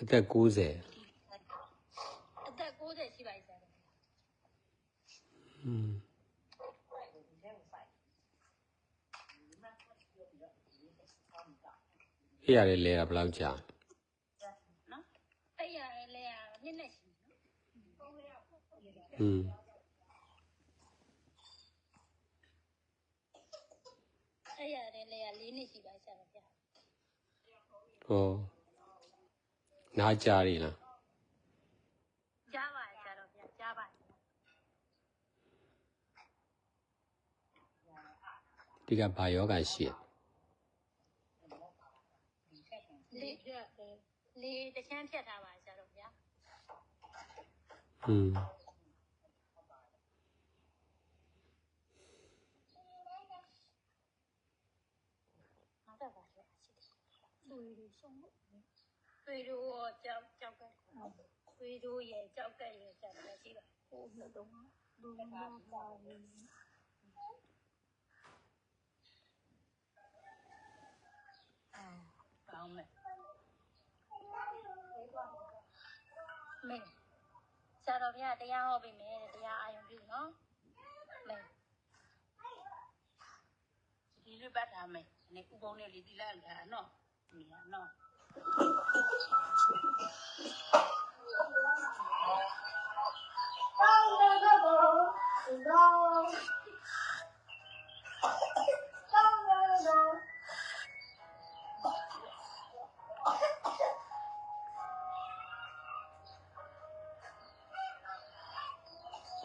အသက်90 အသက်60ရှိပါပြီဆရာတော် อืมအေးရတယ်လဲတာဘယ်လောက်ကြာ နော်အဲ့ရရဲ့လဲရနှစ်နဲ့ရှိနော် อืม အဲ့ရရဲ့လဲရ၄နှစ်ရှိပါပြီဆရာတော်ဗျာ ဟောနားကြာရီလား ကြားပါရဲ့ဆရာတော် ဗျာကြားပါဒီကဘာယောဂရှိရလေးလေးတချမ်းဖြတ်ထားပါဆရာတော်ဗျာอืมငါတော့ပါဆရာရှိတယ် သွေးတို့ဆုံးလို့သွေးတို့ရောကြောက်ကြောက်ကဲသွေးတို့ရဲ့ကြောက်ကဲရဲ့ဆရာတော်ရှိပါဟိုနှစ်တော့လူမပါဘူးကောင်းမယ်မင်းဆရာတော်ဘုရားတရားဟောပေးမယ်တဲ့တရားအာယုံပြုနော်မင်းဒီလိုပတ်ထားမယ်။နေဥပုံနဲ့လေဒီလာလာနော်။ဒီကနော် က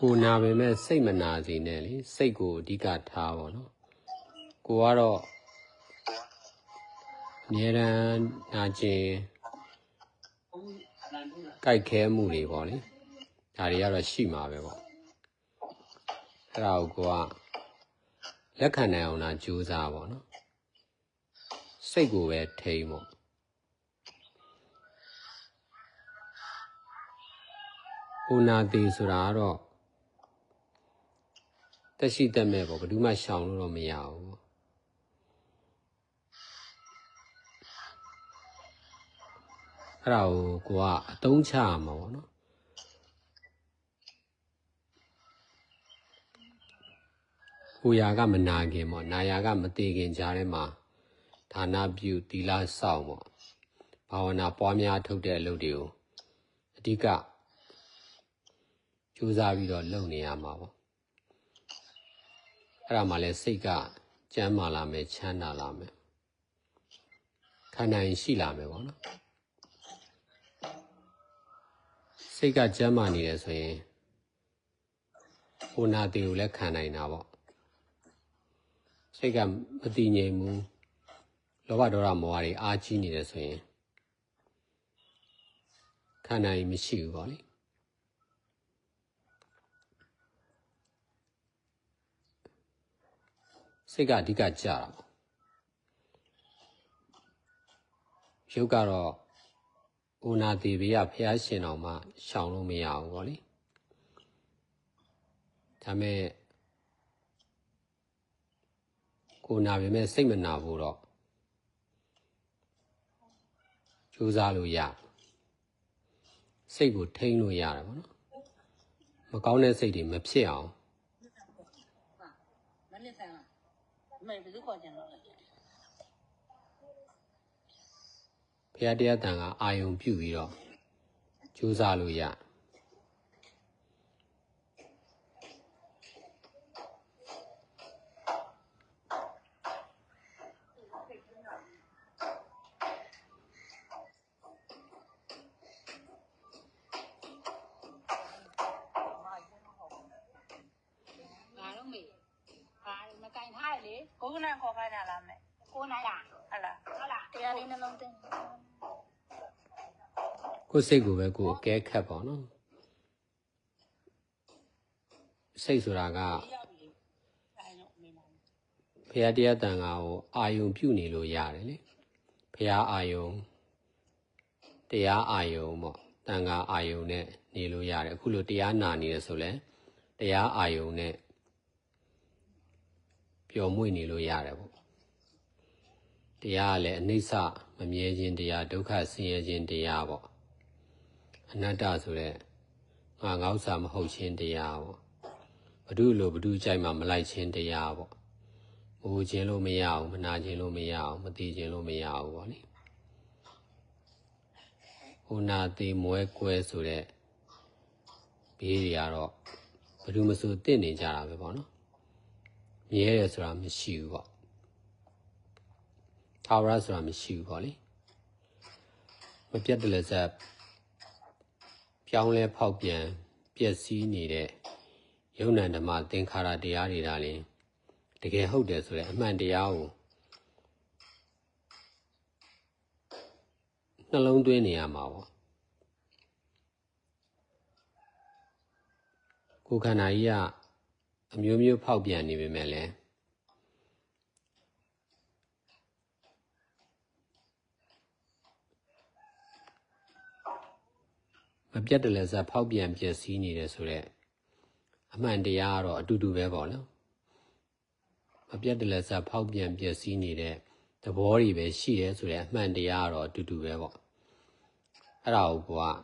ိုနာပေမဲ့စိတ်မနာစေနဲ့လေစိတ်ကိုအဓိကထားပါတော့ကိုကတော့ အမြဲတမ်းနာကျင်ကြိုက်ခဲမှုတွေပေါ့လေဒါတွေကတော့ရှိမှာပဲပေါ့အဲ့ဒါကိုကိုကလက်ခံနိုင်အောင်လားကြိုးစားပါတော့စိတ်ကိုပဲထိမ့်ပေါ့ဟိုနာသေးဆိုတာကတော့တက်ရှိတက်မဲ့ပေါ့ဘယ်သူမှရှောင်လို့တော့မရဘူးပေါ့ အဲ့ဒါကိုကိုကအတုံးချရမှာပေါ့နော်ကိုရာကမနာခင်ပေါ့နာယာကမသေးခင်ကြားထဲမှာဌာနပြုသီလစောင့်ပေါ့ဘာဝနာပွားများထုတ်တဲ့အလုပ်တွေကိုအဓိကကြိုးစားပြီးတော့လုပ်နေရမှာပေါ့အဲ့ဒါမှလည်းစိတ်ကကျမ်းမာလာမယ်ချမ်းသာလာမယ်ခန္ဓာရင်ရှိလာမယ်ပေါ့နော် စိတ်ကကျမ်းမာနေတယ်ဆိုရင်ဟိုနာတေကိုလည်းခံနိုင်တာပေါ့စိတ်ကမတည်ငြိမ်ဘူးလောဘဒေါသမောဟတွေအားကြီးနေတယ်ဆိုရင်ခန္ဓာရင်မရှိဘူးပေါ့လေစိတ်ကအဓိကကြတာပေါ့ရုပ်ကတော့ ဥနာတိဘေးကဖះရှင်တော်မှရှောင်လို့မရဘူးပေါ့လေဒါမဲ့ကိုနာပေမဲ့စိတ်မနာဘူးတော့ကြိုးစားလို့ရစိတ်ကိုထိန်းလို့ရတယ်ပေါ့နော်မကောင်းတဲ့စိတ်တွေမဖြစ်အောင်။မနစ်ဆန်။မေဘယ်သူခေါ်ကြတော့လဲ ရားတရားတန်ကအာယုံပြုပြီးတော့ကြိုးစားလို့ရ။ငါတော့မေ။ဟာမကင်ထားရလေ။ကိုကနာခေါ်ခိုင်းတာလားမေ။ကိုနိုင်လား။ဟုတ်လား။ဟုတ်လားတရားလေးနှလုံးသွင်း ကိုယ်စိတ်ကိုပဲကိုယ်အကဲခတ်ပါနော်စိတ်ဆိုတာက။ရောက်ပြီ။အဲတော့မေနာ။ဘုရားတရားတန်ကကိုအာယုံပြုနေလို့ရတယ်လေဘုရားအာယုံတရားအာယုံပေါ့တန်ခါအာယုံနဲ့နေလို့ရတယ်အခုလိုတရားနာနေရဆိုလဲတရားအာယုံနဲ့ပျော်မွေ့နေလို့ရတယ်ပေါ့တရားကလည်းအနိစ္စမမြဲခြင်းတရားဒုက္ခဆင်းရဲခြင်းတရားပေါ့ အနတ္တဆိုတဲ့ငါငေါ့စာမဟုတ်ခြင်းတရားပေါ့ဘဒုလိုဘဒုကြိုက်မှမလိုက်ခြင်းတရားပေါ့ငိုခြင်းလို့မရအောင်မနာခြင်းလို့မရအောင်မသိခြင်းလို့မရအောင်ပေါ့နိဟိုနာသေးမွဲကွဲဆိုတဲ့ဘေးတွေကတော့ဘယ်သူမဆိုတင့်နေကြတာပဲပေါ့နော်မြဲတယ်ဆိုတာမရှိဘူးပေါ့ထာဝရဆိုတာမရှိဘူးပေါ့လေမပြတ်တလည်းစ ပ်ပြောင်းလဲဖောက်ပြန်ပျက်စီးနေတဲ့ယုံ nant ဓမ္မသင်္ခါရတရားတွေဒါလည်းတကယ်ဟုတ်တယ်ဆိုတဲ့အမှန်တရားကိုနှလုံးသွင်းနေရမှာပေါ့ကိုယ်ခန္ဓာကြီးကအမျိုးမျိုးဖောက်ပြန်နေပေမဲ့လည်း မပြတ်တလည်းစဖောက်ပြန်ပျက်စီးနေတယ်ဆိုတော့အမှန်တရားကတော့အတူတူပဲပေါ့နော်မပြတ်တလည်းစဖောက်ပြန်ပျက်စီးနေတဲ့သဘောတွေပဲရှိတယ်ဆိုတဲ့အမှန်တရားကတော့အတူတူပဲပေါ့အဲ့ဒါကိုက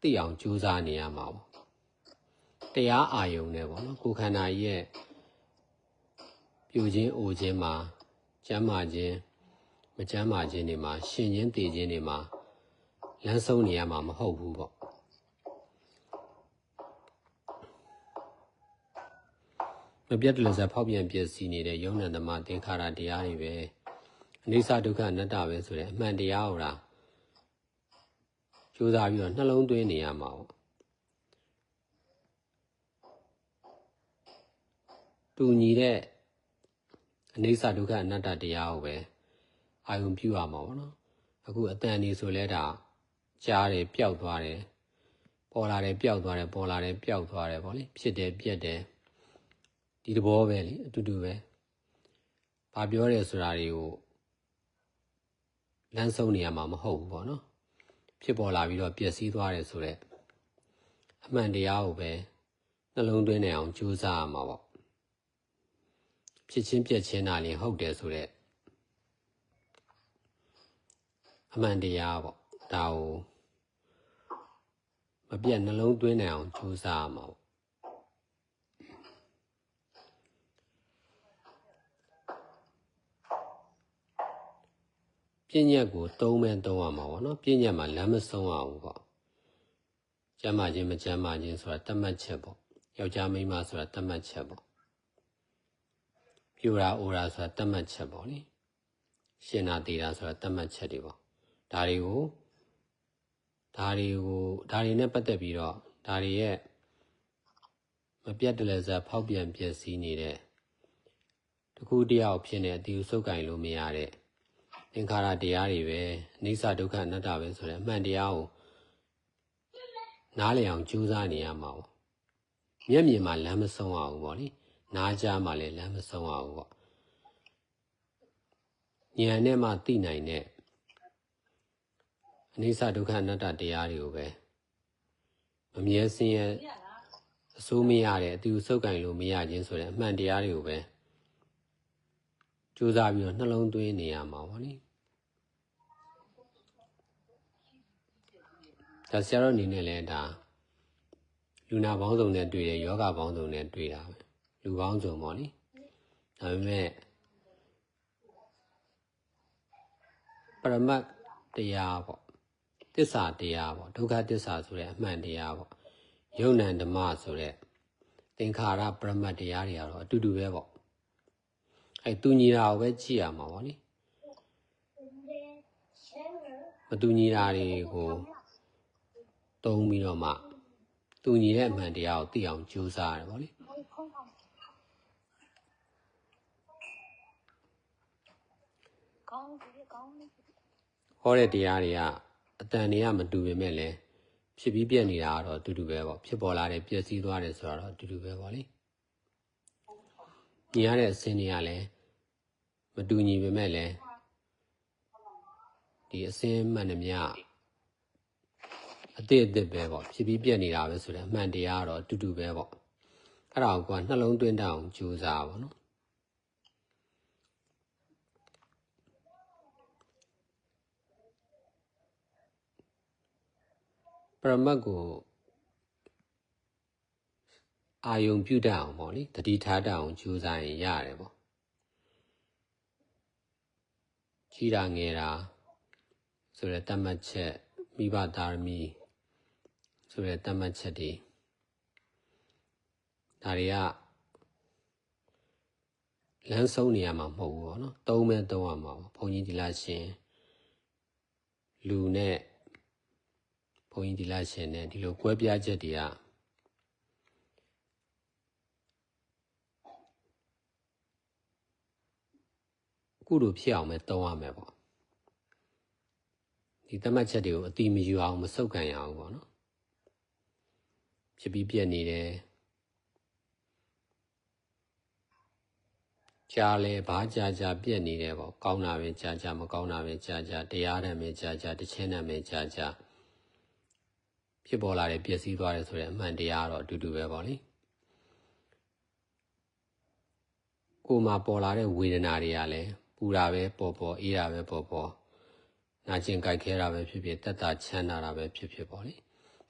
သိအောင်ကြိုးစားနေရမှာပေါ့တရားအာယုံနဲ့ပေါ့နော်ကိုယ်ခန္ဓာကြီးရဲ့ပြူခြင်းအိုခြင်းမှာကျမ်းမာခြင်းမကျမ်းမာခြင်းတွေမှာရှင်ခြင်းတည်ခြင်းတွေမှာ လမ်းဆုံးနေရမှာမဟုတ်ဘူးပေါ့မပြတ်တလစဖောက်ပြန်ပျက်စီးနေတဲ့ယုံနံသမသင်္ခါရတရားတွေပဲအနိစ္စဒုက္ခအနတ္တပဲဆိုတဲ့အမှန်တရားဟောတာကြိုးစားပြီးတော့နှလုံးသွင်းနေရမှာပေါ့တူညီတဲ့အနိစ္စဒုက္ခအနတ္တတရားကိုပဲအာယုံပြုရမှာပေါ့နော်အခုအတန်ဒီဆိုလဲဒါ ကြားတယ်ပျောက်သွားတယ်ပေါ်လာတယ်ပျောက်သွားတယ်ပေါ်လာတယ်ပျောက်သွားတယ်ပေါ့လေဖြစ်တယ်ပြက်တယ်ဒီသဘောပဲလေအတူတူပဲဘာပြောတယ်ဆိုတာတွေကိုလမ်းဆုံးနေရမှာမဟုတ်ဘူးပေါ့နော်ဖြစ်ပေါ်လာပြီးတော့ပျက်စီးသွားတယ်ဆိုတော့အမှန်တရားကိုပဲနှလုံးသွင်းနေအောင်ကြိုးစားရမှာပေါ့ဖြစ်ချင်းပြက်ချင်းတာလည်းဟုတ်တယ်ဆိုတော့အမှန်တရားပေါ့ဒါကို မပြတ်နှလုံးသွင်းနိုင်အောင်ကြိုးစားရမှာပေါ့ပြဉ္ညက်ကိုသုံးမဲ့သုံးရမှာပေါ့နော်ပြဉ္ညက်မှာလမ်းမဆုံးအောင်ပေါ့ကျမ်းမာခြင်းမကျမ်းမာခြင်းဆိုတာတတ်မှတ်ချက်ပေါ့ယောက်ျားမိန်းမဆိုတာတတ်မှတ်ချက်ပေါ့ပြူရာအိုရာဆိုတာတတ်မှတ်ချက်ပေါ့လေရှင်နာသေးတာဆိုတာတတ်မှတ်ချက်တွေပေါ့ဒါတွေကို ဒါတွေကိုဒါတွေနဲ့ပတ်သက်ပြီးတော့ဒါတွေရဲ့မပြတ်တလဲစားဖောက်ပြန်ပျက်စီးနေတဲ့တခုတယောက်ဖြစ်နေအတီးစုပ်ကင်လို့မရတဲ့သင်္ခါရတရားတွေပဲအိဋ္ဌဒုက္ခအနတ္တပဲဆိုတဲ့အမှန်တရားကိုနားလည်အောင်ကြိုးစားနေရမှာပေါ့မျက်မြင်မှာလမ်းမဆုံးအောင်ပေါ့လေနားကြားမှာလည်းလမ်းမဆုံးအောင်ပေါ့ဉာဏ်နဲ့မှသိနိုင်တဲ့ အနိစ္စဒုက္ခအနတ္တတရားတွေကိုပဲမမြဲစင်းရဲ့အစိုးမရတဲ့အတူဆုပ်ကင်လို့မရခြင်းဆိုတဲ့အမှန်တရားတွေကိုပဲကြိုးစားပြီးတော့နှလုံးသွင်းနေရမှာပေါ့နိဒါဆရာတော်အနေနဲ့လည်းဒါလူနာပေါင်းစုံနဲ့တွေ့တယ်ယောဂပေါင်းစုံနဲ့တွေ့တာပဲလူပေါင်းစုံပေါ့နိဒါပေမဲ့ပရမတ်တရားပေါ့ တစ္ဆာတရားပေါ့ဒုက္ခတစ္ဆာဆိုတဲ့အမှန်တရားပေါ့ယုံ nant ဓမ္မဆိုတဲ့သင်္ခါရပရမတ်တရားတွေကတော့အတူတူပဲပေါ့အဲတူညီတာကိုပဲကြည့်ရမှာပေါ့နိမတူညီတာတွေကိုတုံးပြီးတော့မှတူညီတဲ့အမှန်တရားကိုသိအောင်ကြိုးစားရတယ်ပေါ့လေကောင်းပြီကောင်းပြီဟောတဲ့တရားတွေက အတန်တွေကမတူပေမဲ့လည်းဖြစ်ပြီးပြက်နေတာကတော့အတူတူပဲပေါ့ဖြစ်ပေါ်လာတဲ့ပျက်စီးသွားတယ်ဆိုတာတော့အတူတူပဲပေါ့လေညီရတဲ့အစင်းတွေကလည်းမတူညီပေမဲ့လည်းဒီအစင်းမှန်သမျှအတိတ်အသစ်ပဲပေါ့ဖြစ်ပြီးပြက်နေတာပဲဆိုတဲ့အမှန်တရားကတော့အတူတူပဲပေါ့အဲ့ဒါကိုကနှလုံးသွင်းတတ်အောင်ကြိုးစားပါနော် ပရမတ်ကိုအာယုံပြုတ်တတ်အောင်ပေါ့လေတတိထားတတ်အောင်ကြိုးစားရင်ရတယ်ပေါ့ကြီးတာငယ်တာဆိုရယ်တတ်မှတ်ချက်မိဘသာရမီဆိုရယ်တတ်မှတ်ချက်တွေဒါတွေကလမ်းဆုံးနေရမှာမဟုတ်ဘူးပေါ့နော်သုံးမဲသုံးရမှာပေါ့ဘုန်းကြီးဒီလားရှင်လူနဲ့ ဘုန်းကြီးဒီလားရှင်နဲ့ဒီလိုကွဲပြားချက်တွေကကုလိုဖြစ်အောင်ပဲသုံးရမယ်ပေါ့ဒီတတ်မှတ်ချက်တွေကိုအတိမယူအောင်မစုပ်ကန်ရအောင်ပေါ့နော်ဖြစ်ပြီးပြက်နေတယ်ကြားလဲဘာကြာကြာပြက်နေတယ်ပေါ့ကောင်းတာပဲကြာကြာမကောင်းတာပဲကြာကြာတရားတမ်းပဲကြာကြာတခြင်းတမ်းပဲကြာကြာ ဖြစ်ပေါ်လာတဲ့ပျက်စီးသွားတယ်ဆိုတဲ့အမှန်တရားတော့အတူတူပဲပေါ့လေကိုယ်မှာပေါ်လာတဲ့ဝေဒနာတွေကလည်းပူတာပဲပေါ်ပေါ်အေးတာပဲပေါ်ပေါ်နာကျင်ကြိုက်ခဲတာပဲဖြစ်ဖြစ်တက်တာချမ်းသာတာပဲဖြစ်ဖြစ်ပေါ့လေ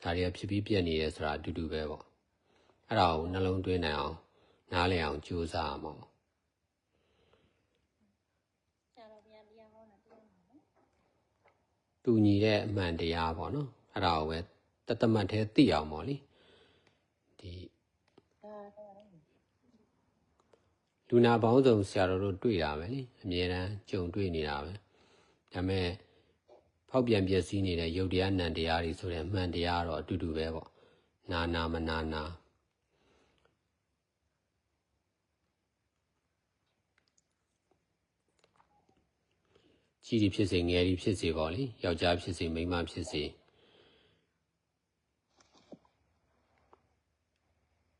ဒါတွေကဖြစ်ပြီးပြက်နေတယ်ဆိုတာအတူတူပဲပေါ့အဲ့ဒါကိုနှလုံးသွင်းနိုင်အောင်နားလည်အောင်ကြိုးစားရမှာပေါ့ဆရာတော်ဘုရားတရားဟောတာပြောမှာနော်တူညီတဲ့အမှန်တရားပေါ့နော်အဲ့ဒါကိုပဲ တသမတ်သေးသိအောင်ပေါ့လေဒီလူနာပေါင်းစုံဆရာတော်တို့တွေ့တာပဲလေအမြဲတမ်းကြုံတွေ့နေတာပဲဒါပေမဲ့ဖောက်ပြန်ပြည့်စည်နေတဲ့ယုတ်တရားနံတရားတွေဆိုတဲ့အမှန်တရားတော့အတူတူပဲပေါ့နာနာမနာနာကြီးဒီဖြစ်စေငယ်ဒီဖြစ်စေပေါ့လေယောက်ျားဖြစ်စေမိန်းမဖြစ်စေ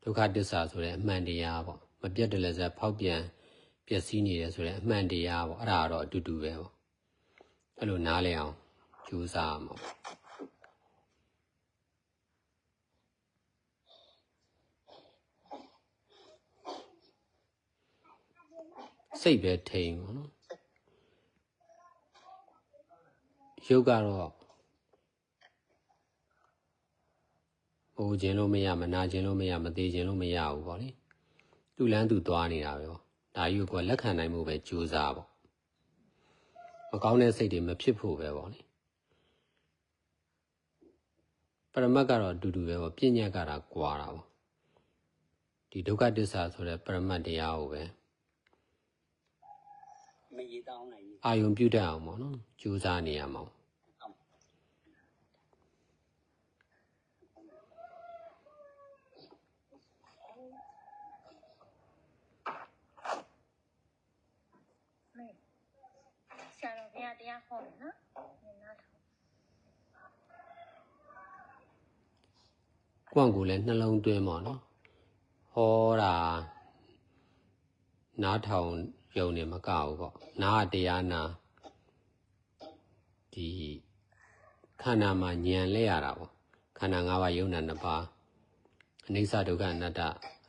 ဒု က္ခတစ္ဆာဆိုတဲ့အမှန်တရားပေါ့မပြတ်တလည်းစဖောက်ပြန်ပျက်စီးနေတယ်ဆိုတဲ့အမှန်တရားပေါ့အဲ့ဒါတော့အတူတူပဲပေါ့အဲ့လိုနားလည်အောင်ကြိုးစားအောင်ပေါ့စိတ်ပဲထိန်ပေါ့နော်ရုပ်ကတော့ဟို ခြင်းလို့မရမနာခြင်းလို့မရမသေးခြင်းလို့မရဘူးပေါ့လေသူ့လန်းသူသွားနေတာပဲပေါ့ဒါကြီးကိုလက်ခံနိုင်မှုပဲကြိုးစားပေါ့မကောင်းတဲ့စိတ်တွေမဖြစ်ဖို့ပဲပေါ့လေပရမတ်ကတော့အတူတူပဲပေါ့ပြဉ္ညာကတာကွာတာပေါ့ဒီဒုက္ခတစ္ဆာဆိုတဲ့ပရမတ်တရားကိုပဲမရေတောင်းနိုင်ဘူးအာယုံပြုတ်တတ်အောင်ပေါ့နော်ကြိုးစားနေရမှာပေါ့ မေဆရာတော်ဘု ရားတရားဟောတယ်နော်နင်နားထောင်ကိုယ့်ကိုယ်လည်းနှလုံးသွင်းပါနော်ဟောတာနားထောင်ယုံနေမကဘူးပေါ့နားကတရားနာဒီခန္ဓာမှာညံလဲရတာပေါ့ခန္ဓာ၅ပါးယုံနာနှစ်ပါးအနိစ္စဒုက္ခအနတ္တ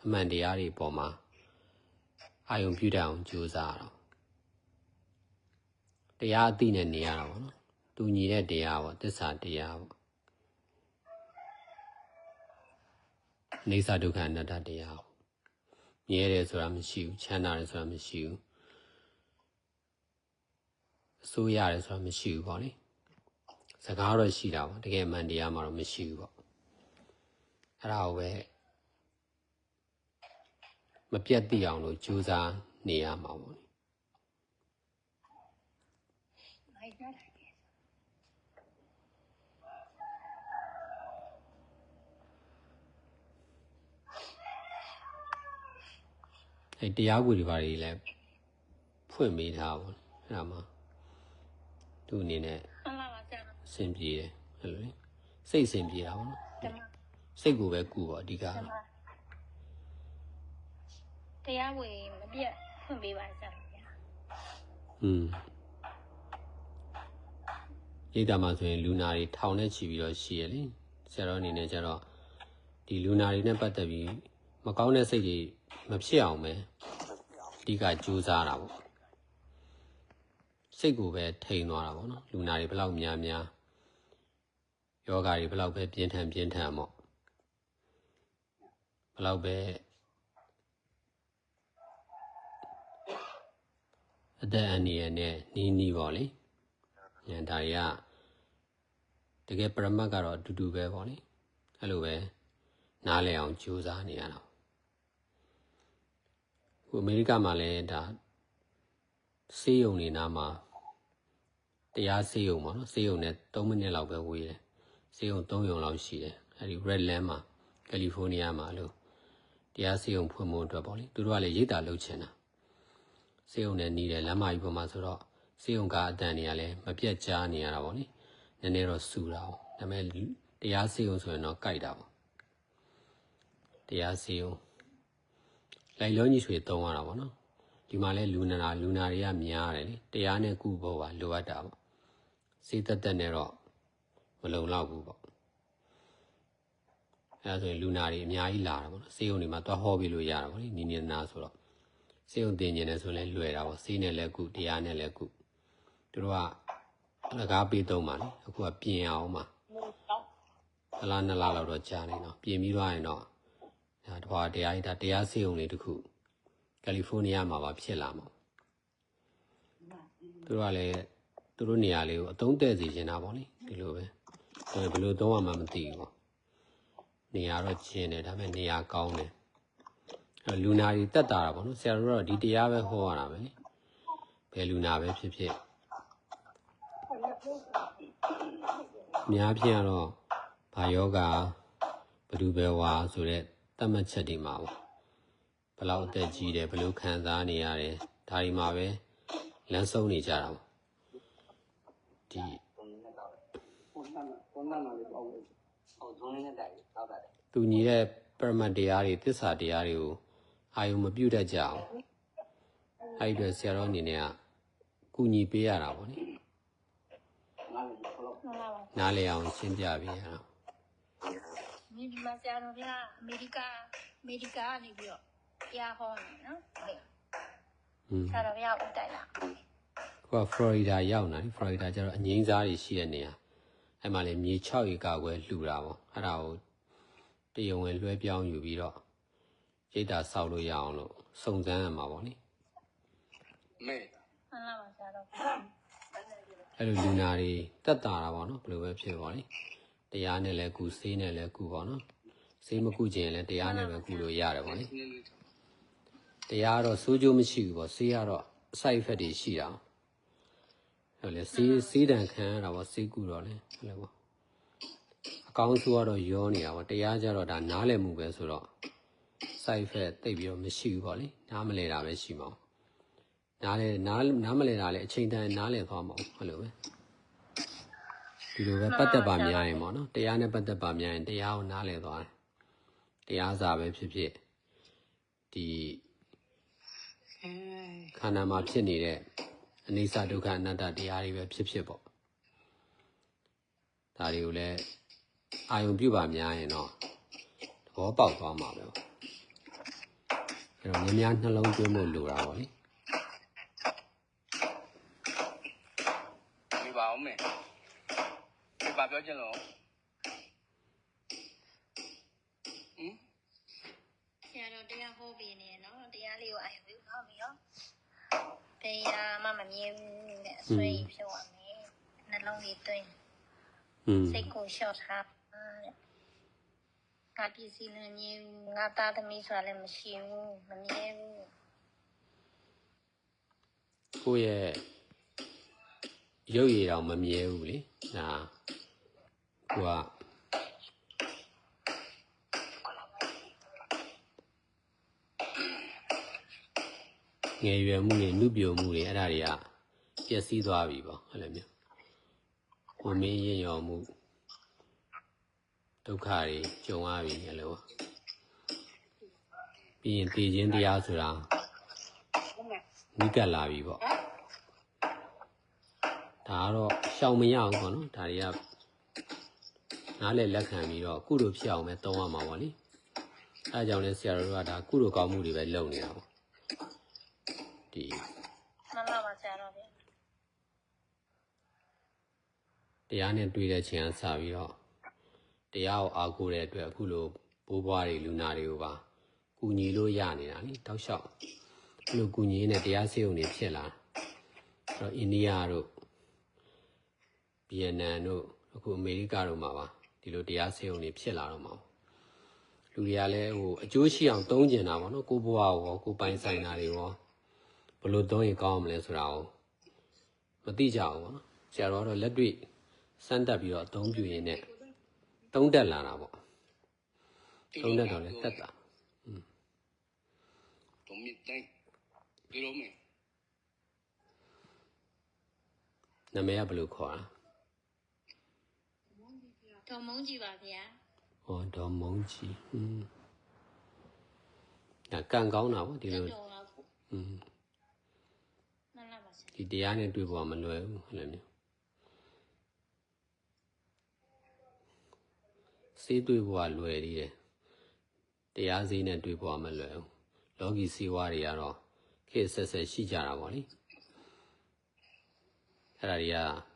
အမှန်တရားတွေပေါ်မှာအာယုံပြုတတ်အောင်ကြိုးစားရအောင် တရားအသိနဲ့နေရတာပေါ့နော်သူညီတဲ့တရားပေါ့သစ္စာတရားပေါ့နေစာဒုက္ခအနတ္တတရားကိုမြဲတယ်ဆိုတာမရှိဘူးချမ်းသာတယ်ဆိုတာမရှိဘူးအစိုးရတယ်ဆိုတာမရှိဘူးပေါ့လေစကားတော့ရှိတာပေါ့တကယ်မှန်တရားမှာတော့မရှိဘူးပေါ့အဲ့ဒါကိုပဲမပြတ်သိအောင်လို့ကြိုးစားနေရမှာပေါ့ လေမိုက်နားတယ်အဲတရားကိုတွေဘာတွေလဲဖွင့်ပေးထားပါဘူးအဲ့ဒါမှသူ့အနေနဲ့မှန်လားပါဆရာတော်အဆင်ပြေတယ်အဲ့လိုလေစိတ်အဆင်ပြေတာပေါ့နော်ဓမ္မစိတ်ကိုပဲကူပေါ့အဓိကဓမ္မတရားဝင်မပြတ်ဖွင့်ပေးပါဆရာတော်ဘုရားอืม ရိတ်တာမှာဆိုရင်လူနာတွေထောင်နဲ့ချီပြီးတော့ရှိရလေဆရာတော်အနေနဲ့ကျတော့ဒီလူနာတွေနဲ့ပတ်သက်ပြီးမကောင်းတဲ့စိတ်တွေမဖြစ်အောင်ပဲအဓိကကြိုးစားတာပေါ့စိတ်ကိုပဲထိန်သွားတာပေါ့နော်လူနာတွေဘယ်လောက်များများယောဂါတွေဘယ်လောက်ပဲပြင်းထန်ပြင်းထန်ပေါ့ဘယ်လောက်ပဲအသက်အန္တရာယ်နဲ့နီးနီးပေါ့လေ ညာဒါတွေကတကယ်ပရမတ်ကတော့အတူတူပဲပေါ့လေအဲ့လိုပဲနားလည်အောင်ကြိုးစားနေရတာပေါ့ခုအမေရိကမှာလည်းဒါစေးရုံနေနာမှာတရားစေးရုံပေါ့နော်စေးရုံနဲ့3မိနစ်လောက်ပဲဝေးတယ်စေးရုံ3ရုံလောက်ရှိတယ်အဲ့ဒီ Redland မှာကယ်လီဖိုးနီးယားမှာလို့တရားစေးရုံဖွင့်ဖို့အတွက်ပေါ့လေသူတို့ကလည်းရိတ်တာလုပ်ချင်တာစေးရုံနဲ့နီးတယ်လမ်းမကြီးပေါ်မှာဆိုတော့ စေးရုံကအတန်တွေကလည်းမပြတ်ကြားနေရတာပေါ့လေနည်းနည်းတော့စူတာပေါ့ဒါပေမဲ့တရားစေးရုံဆိုရင်တော့ကြိုက်တာပေါ့တရားစေးရုံလိုက်လုံးကြီးဆွေသုံးရတာပေါ့နော်ဒီမှာလဲလူနာလူနာတွေကများတယ်လေတရားနဲ့ကုဖို့ပါလိုအပ်တာပေါ့စေးတက်တက်နဲ့တော့မလုံလောက်ဘူးပေါ့အဲဒါဆိုရင်လူနာတွေအများကြီးလာတာပေါ့နော်စေးရုံတွေမှာသွားဟောပြီးလို့ရတာပေါ့လေနီနီနာဆိုတော့စေးရုံတင်ကျင်တယ်ဆိုရင်လည်းလွယ်တာပေါ့စေးနဲ့လည်းကုတရားနဲ့လည်းကု သူတို့ကအလကားပေးသုံးပါလေအခုကပြင်အောင်ပါတစ်လားနှစ်လားလောက်တော့ကြာနေတော့ပြင်ပြီးသွားရင်တော့ဒါတဘာတရားကြီးဒါတရားစေးရုံလေးတစ်ခုကယ်လီဖိုးနီးယားမှာပါဖြစ်လာမှာသူတို့ကလည်းသူတို့နေရာလေးကိုအသုံးတဲ့စီနေတာပေါ့လေဒီလိုပဲအဲဘယ်လိုသုံးရမှမသိဘူးပေါ့နေရာတော့ကျင်းတယ်ဒါပေမဲ့နေရာကောင်းတယ်အဲလူနာတွေတက်တာတာပေါ့နော်ဆရာတို့ကတော့ဒီတရားပဲဟောရတာပဲလေဘယ်လူနာပဲဖြစ်ဖြစ် အများဖြင့်ကတော့ဘာယောဂဘဒုဘဝဆိုတဲ့တတ်မှတ်ချက်တွေမှာပေါ့ဘယ်လောက်အသက်ကြီးတယ်ဘယ်လိုခံစားနေရတယ်ဒါဒီမှာပဲလမ်းဆုံးနေကြတာပေါ့ဒီပုံမှန်ပုံမှန်လေးပေါ့ဟုတ်သုံးနေတဲ့တိုင်တောက်တာတယ်သူညီတဲ့ပရမတ်တရားတွေသစ္စာတရားတွေကိုအာယုံမပြုတ်တတ်ကြအောင်အဲ့ဒီအတွက်ဆရာတော်အနေနဲ့ကကုညီပေးရတာပေါ့နိငါလည်းခလို့ မှန်ပါပါနားလည်အောင်ရှင်းပြပေးရတာမင်းဒီမှာဆရာတော်ကအမေရိကအမေရိကကနေပြီးတော့တရားဟောနေနော်ဟုတ်อืมဆရာတော်ကဦးတိုင်လာခုကဖလော်ရီဒါရောက်လာဖလော်ရီဒါကျတော့အငိမ့်စားတွေရှိတဲ့နေရာအဲ့မှာလေမြေ6ရေကာကွယ်လှူတာပေါ့အဲ့ဒါကိုတရုံဝင်လွှဲပြောင်းယူပြီးတော့ရိတ်တာဆောက်လို့ရအောင်လို့စုံစမ်းရမှာပေါ့နိမေမှန်လားပါဆရာတော် အဲ့လိုလူနာတွေတက်တာတာပေါ့နော်ဘယ်လိုပဲဖြစ်ပါလိတရားနဲ့လည်းကုဆေးနဲ့လည်းကုပေါ့နော်ဆေးမကုခြင်းလည်းတရားနဲ့ပဲကုလို့ရတယ်ပေါ့နိတရားကတော့စိုးကျိုးမရှိဘူးပေါ့ဆေးကတော့ side effect တွေရှိတာဟုတ်လေဆေးဆေးတန်ခံရတာပေါ့ဆေးကုတော့လေဟုတ်လေပေါ့အကောင်းဆိုးကတော့ရောနေတာပေါ့တရားကြတော့ဒါနားလည်မှုပဲဆိုတော့ side effect တိတ်ပြီးတော့မရှိဘူးပေါ့လေနားမလဲတာပဲရှိမှာပေါ့ နားလဲနားနားမလဲတာလည်းအချိန်တန်နားလဲသွားမှာပေါ့ဟုတ်လို့ပဲဒီလိုပဲပတ်သက်ပါများရင်ပေါ့နော်တရားနဲ့ပတ်သက်ပါများရင်တရားကိုနားလဲသွားတယ်တရားစာပဲဖြစ်ဖြစ်ဒီခန္ဓာမှာဖြစ်နေတဲ့အနိစ္စဒုက္ခအနတ္တတရားတွေပဲဖြစ်ဖြစ်ပေါ့ဒါတွေကိုလည်းအာယုံပြုပါများရင်တော့သဘောပေါက်သွားမှာပဲပေါ့အဲ့တော့များများနှလုံးသွင်းဖို့လိုတာပေါ့လေ ဒီပါအော င်မေဒီပါပြောချင်လို့ဟင်ဆရာတော်တရားဟောပြီးနေနော်တရားလေးကိုအာရုံပြုဟောပြီးရောတရားမှမမြင်ဘူးနဲ့အဆွေးဖြုတ်ရမယ်နှလုံးလေးသွင်းอืมစိတ်ကိုလျှော့ထားတဲ့ငါပစ္စည်းလည်းမြင်ဘူးငါသားသမီးဆိုတာလည်းမရှိဘူးမမြင်ဘူးကိုယ့်ရဲ့ ရုပ်ရည်တော့မမြဲဘူးလေဒါကိုကငယ်ရွယ်မှုတွေနှုတ်ပြမှုတွေအဲ့ဒါတွေကပျက်စီးသွားပြီပေါ့အဲ့လိုမျိုးကိုမင်းရင်ရောမှုဒုက္ခတွေကြုံရပြီအဲ့လိုပေါ့ပြီးရင်တည်ခြင်းတရားဆိုတာနိကတ်လာပြီပေါ့ ဒါကတော့ရှောင်မရအောင်ပေါ့နော်ဒါတွေကနားလေလက်ခံပြီးတော့ကုသိုလ်ဖြစ်အောင်ပဲသုံးရမှာပေါ့လေအဲအကြောင်းလဲဆရာတော်တို့ကဒါကုသိုလ်ကောင်းမှုတွေပဲလုပ်နေတာပေါ့ဒီမှန်ပါပါဆရာတော်ဗျာတရားနဲ့တွေ့တဲ့ချိန်ကစပြီးတော့တရားကိုအားကိုးတဲ့အတွက်အခုလိုဘိုးဘွားတွေလူနာတွေကိုပါကူညီလို့ရနေတာနိတောက်လျှောက်အဲ့လိုကူညီရင်းနဲ့တရားစေုံတွေဖြစ်လာအဲ့တော့အိန္ဒိယတို့ ဗီယက်နမ်တို့အခုအမေရိကတို့မှာပါဒီလိုတရားစေုံတွေဖြစ်လာတော့မှာပေါ့လူတွေကလည်းဟိုအကျိုးရှိအောင်သုံးကျင်တာပေါ့နော်ကိုယ့်ဘဝကိုရောကိုယ်ပိုင်ဆိုင်တာတွေရောဘယ်လိုသုံးရင်ကောင်းမလဲဆိုတာကိုမသိကြဘူးပေါ့နော်ဆရာတော်ကတော့လက်တွေ့စမ်းတက်ပြီးတော့အသုံးပြုရင်းနဲ့သုံးတက်လာတာပေါ့သုံးတက်တော့လည်းတက်တာတုံးမြတိုင်းဒီလိုမယ်နာမည်ကဘယ်လိုခေါ်တာ တော်မုန်းကြည့်ပါဗျာဟောဒေါ်မုံကြီးဟွန်းဒါကံကောင်းတာပေါ့ဒီလိုတော်လားဟွန်းမှန်လားပါဆရာဒီတရားနဲ့တွေ့ဖို့ကမလွယ်ဘူးအဲ့လိုမျိုးစေးတွေ့ဖို့ကလွယ်သေးတယ်တရားစေးနဲ့တွေ့ဖို့ကမလွယ်ဘူးလောကီစေဝါတွေကတော့ခေတ်ဆက်ဆက်ရှိကြတာပေါ့လေအဲ့ဒါတွေက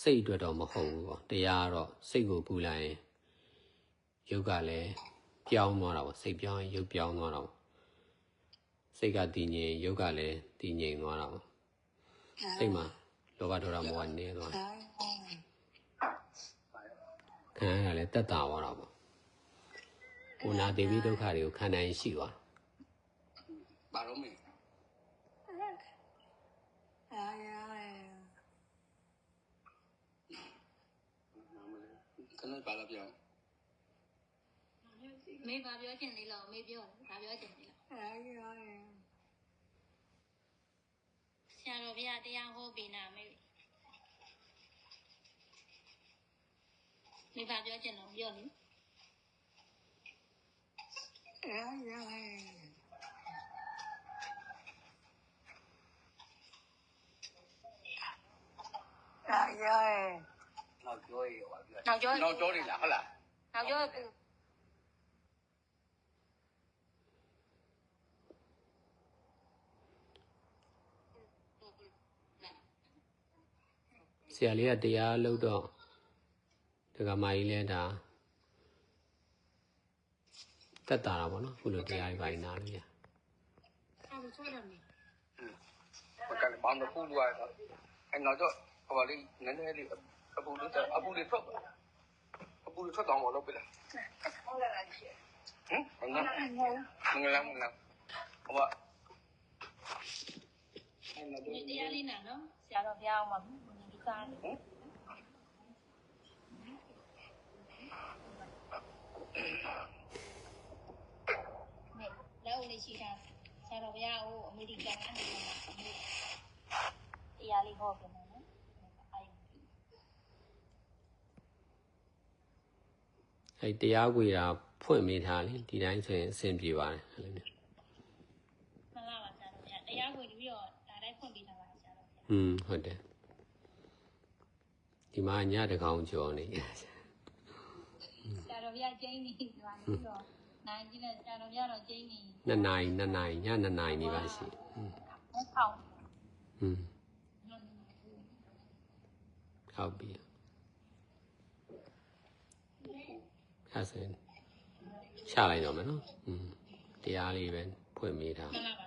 စိတ်အတွက်တော့မဟုတ်ဘူးပေါ့တရားကတော့စိတ်ကိုပူလိုက်ရင်ယုတ်ကလည်းပြောင်းသွားတာပေါ့စိတ်ပြောင်းရင်ယုတ်ပြောင်းသွားတာပေါ့စိတ်ကတည်ငြိမ်ယုတ်ကလည်းတည်ငြိမ်သွားတာပေါ့စိတ်မှာလောဘဒေါသမောဟနေသွားတယ်ခံရတာလည်းတက်တာသွားတာပေါ့ဘုနာဒေဝီဒုက္ခတွေကိုခံနိုင်ရှိသွားဘာလို့မယ် ခဏပါလာပြောင်းမေဘာပြောချင်သေးလားမေပြောတယ်ဘာပြောချင်သေးလားဆရာတော်ဘုရားတရားဟောပေးနာမေမေဘာပြောချင်လို့ပြောလေ နောက်ပြောရေဟောပြောနောက်ကျော်နောက်ပြောနေလားဟုတ်လားနောက်ကျော်ပူဆရာလေးကတရားလို့တော့ဒကမာကြီးလည်းဒါတက်တာတာပေါ့နော်ခုလိုတရားကြီးပိုင်းနာလို့ရအဲ့ဒါဆိုတော့မေဘက်ကလည်းဘောင်းတော့ပူသွားတယ်အဲ့နောက်တော့ဟိုလေးနည်းနည်းလေး အပူလေးအပူလေးထွက်အပူလေးထွက်တော့မလို့ပြလားဟမ်ဟုတ်လားမင်္ဂလာမင်္ဂလာဟိုကအဲ့နောက်တော့ဒီတရားလေးနာနော်ဆရာတော်ဘုရားအောင်ပါဘူးဒီကားလေးမေလက်ဦးလေးရှိတာဆရာတော်ဘုရားကိုအမေရိကန်ကနေလာတရားလေးဟောပြန်နော်အာယု အဲ့တရားကွေတာဖွင့်မိထားလေဒီတိုင်းဆိုရင်အဆင်ပြေပါတယ်အဲ့လိုမျိုး မှန်လားပါဆရာတော်ဘုရားတရားကိုပြီးတော့ဒါတိုင်းဖွင့်ပေးထားပါဆရာတော်ဘုရား อืมဟုတ်တယ်ဒီမှာညတကောင်ကြော်နေ ဆရာတော်ဘုရားကျင်းနေဒီမှာပြီးတော့နိုင်ကြီးနဲ့ဆရာတော်ဘုရားတော့ကျင်းနေ နှစ်နာရီနှစ်နာရီညနှစ်နာရီနေပါရှိอืม ဟုတ်ထောင် อืมဟုတ်ပြီ အဲ့ဒါဆိုရင်ချလိုက်တော့မယ်နော်อืมတရားလေးပဲဖွင့်မိထားမှန်လားပါ